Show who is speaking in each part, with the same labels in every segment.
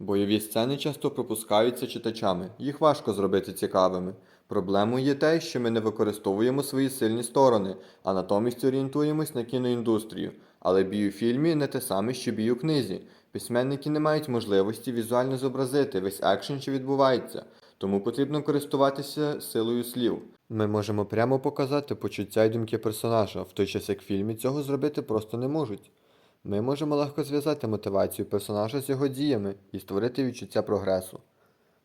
Speaker 1: Бойові сцени часто пропускаються читачами, їх важко зробити цікавими. Проблемою є те, що ми не використовуємо свої сильні сторони, а натомість орієнтуємось на кіноіндустрію. Але бій у фільмі не те саме, що бій у книзі. Письменники не мають можливості візуально зобразити весь екшен, що відбувається, тому потрібно користуватися силою слів. Ми можемо прямо показати почуття й думки персонажа, в той час як в фільмі цього зробити просто не можуть. Ми можемо легко зв'язати мотивацію персонажа з його діями і створити відчуття прогресу.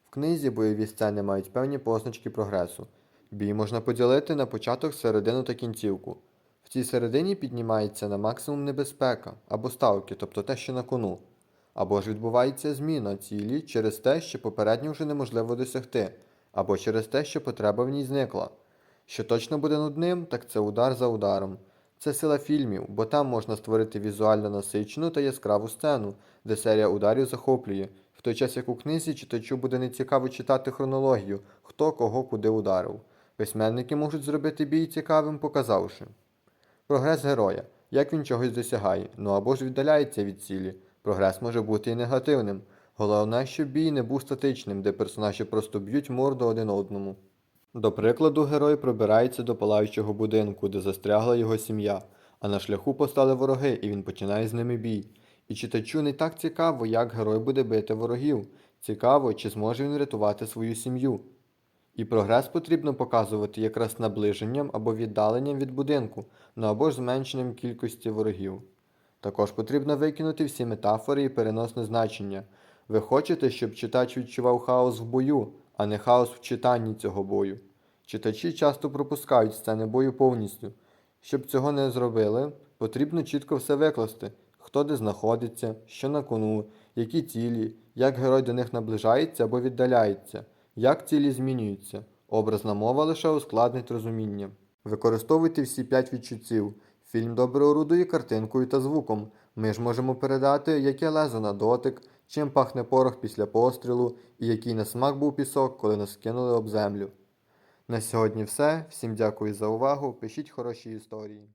Speaker 1: В книзі бойові сцени мають певні позначки прогресу. Бій можна поділити на початок, середину та кінцівку. В цій середині піднімається на максимум небезпека або ставки, тобто те, що на кону. Або ж відбувається зміна цілі через те, що попередньо вже неможливо досягти, або через те, що потреба в ній зникла. Що точно буде нудним, так це удар за ударом. Це сила фільмів, бо там можна створити візуально насичену та яскраву сцену, де серія ударів захоплює, в той час як у книзі читачу буде нецікаво читати хронологію, хто кого куди ударив. Письменники можуть зробити бій цікавим, показавши. Прогрес героя. Як він чогось досягає, ну або ж віддаляється від цілі. Прогрес може бути і негативним. Головне, щоб бій не був статичним, де персонажі просто б'ють морду один одному. До прикладу, герой пробирається до палаючого будинку, де застрягла його сім'я, а на шляху постали вороги, і він починає з ними бій. І читачу не так цікаво, як герой буде бити ворогів. Цікаво, чи зможе він врятувати свою сім'ю. І прогрес потрібно показувати якраз наближенням або віддаленням від будинку, ну або ж зменшенням кількості ворогів. Також потрібно викинути всі метафори і переносне значення. Ви хочете, щоб читач відчував хаос в бою, а не хаос в читанні цього бою. Читачі часто пропускають сцени бою повністю. Щоб цього не зробили, потрібно чітко все викласти, хто де знаходиться, що на кону, які цілі, як герой до них наближається або віддаляється, як цілі змінюються. Образна мова лише ускладнить розуміння. Використовуйте всі п'ять відчуттів. Фільм добре орудує картинкою та звуком. Ми ж можемо передати, яке лезо на дотик, чим пахне порох після пострілу і який на смак був пісок, коли нас кинули об землю. На сьогодні все. Всім дякую за увагу. Пишіть хороші історії.